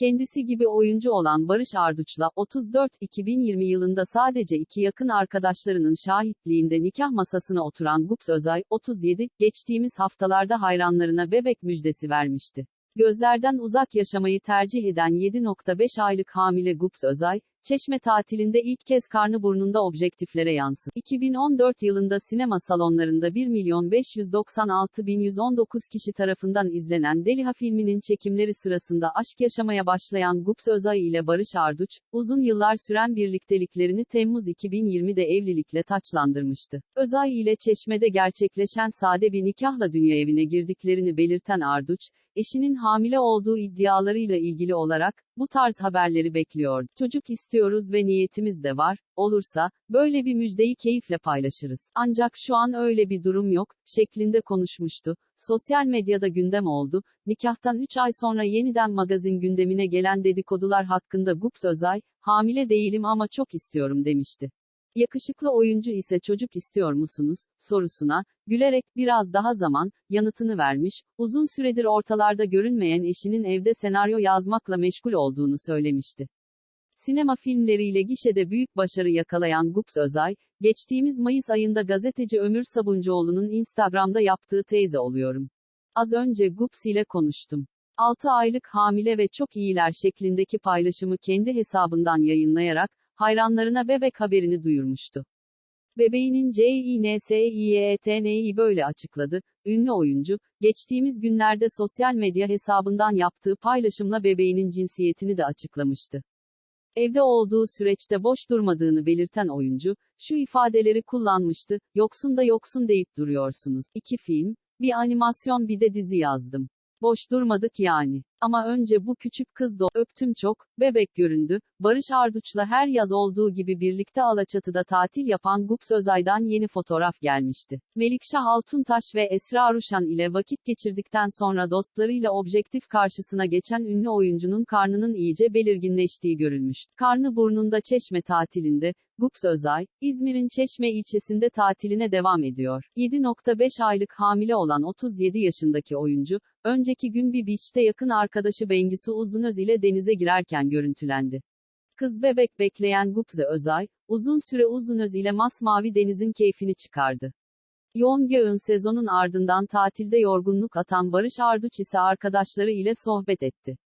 Kendisi gibi oyuncu olan Barış Arduç'la 34 2020 yılında sadece iki yakın arkadaşlarının şahitliğinde nikah masasına oturan Gups Özay 37 geçtiğimiz haftalarda hayranlarına bebek müjdesi vermişti. Gözlerden uzak yaşamayı tercih eden 7.5 aylık hamile Gups Özay, Çeşme tatilinde ilk kez karnı burnunda objektiflere yansıdı. 2014 yılında sinema salonlarında 1 milyon 596 bin 119 kişi tarafından izlenen Deliha filminin çekimleri sırasında aşk yaşamaya başlayan Gups Özay ile Barış Arduç, uzun yıllar süren birlikteliklerini Temmuz 2020'de evlilikle taçlandırmıştı. Özay ile Çeşme'de gerçekleşen sade bir nikahla dünya evine girdiklerini belirten Arduç, eşinin hamile olduğu iddialarıyla ilgili olarak, bu tarz haberleri bekliyordu. Çocuk istiyoruz ve niyetimiz de var, olursa, böyle bir müjdeyi keyifle paylaşırız. Ancak şu an öyle bir durum yok, şeklinde konuşmuştu. Sosyal medyada gündem oldu, nikahtan 3 ay sonra yeniden magazin gündemine gelen dedikodular hakkında Gups Özay, hamile değilim ama çok istiyorum demişti. Yakışıklı oyuncu ise çocuk istiyor musunuz, sorusuna, gülerek, biraz daha zaman, yanıtını vermiş, uzun süredir ortalarda görünmeyen eşinin evde senaryo yazmakla meşgul olduğunu söylemişti. Sinema filmleriyle gişede büyük başarı yakalayan Gups Özay, geçtiğimiz Mayıs ayında gazeteci Ömür Sabuncuoğlu'nun Instagram'da yaptığı teyze oluyorum. Az önce Gups ile konuştum. 6 aylık hamile ve çok iyiler şeklindeki paylaşımı kendi hesabından yayınlayarak, hayranlarına bebek haberini duyurmuştu. Bebeğinin CINSİETN'yi böyle açıkladı. Ünlü oyuncu, geçtiğimiz günlerde sosyal medya hesabından yaptığı paylaşımla bebeğinin cinsiyetini de açıklamıştı. Evde olduğu süreçte boş durmadığını belirten oyuncu, şu ifadeleri kullanmıştı, yoksun da yoksun deyip duruyorsunuz. İki film, bir animasyon bir de dizi yazdım. Boş durmadık yani. Ama önce bu küçük kız da öptüm çok, bebek göründü. Barış Arduç'la her yaz olduğu gibi birlikte Alaçatı'da tatil yapan Gups Özay'dan yeni fotoğraf gelmişti. Melikşah Altuntaş ve Esra Aruşan ile vakit geçirdikten sonra dostlarıyla objektif karşısına geçen ünlü oyuncunun karnının iyice belirginleştiği görülmüştü. Karnı burnunda Çeşme tatilinde, Gups Özay, İzmir'in Çeşme ilçesinde tatiline devam ediyor. 7.5 aylık hamile olan 37 yaşındaki oyuncu, önceki gün bir beach'te yakın arkadaşı Bengisu Uzunöz ile denize girerken görüntülendi. Kız bebek bekleyen Gupze Özay, uzun süre Uzunöz ile masmavi denizin keyfini çıkardı. Yoğun göğün sezonun ardından tatilde yorgunluk atan Barış Arduç ise arkadaşları ile sohbet etti.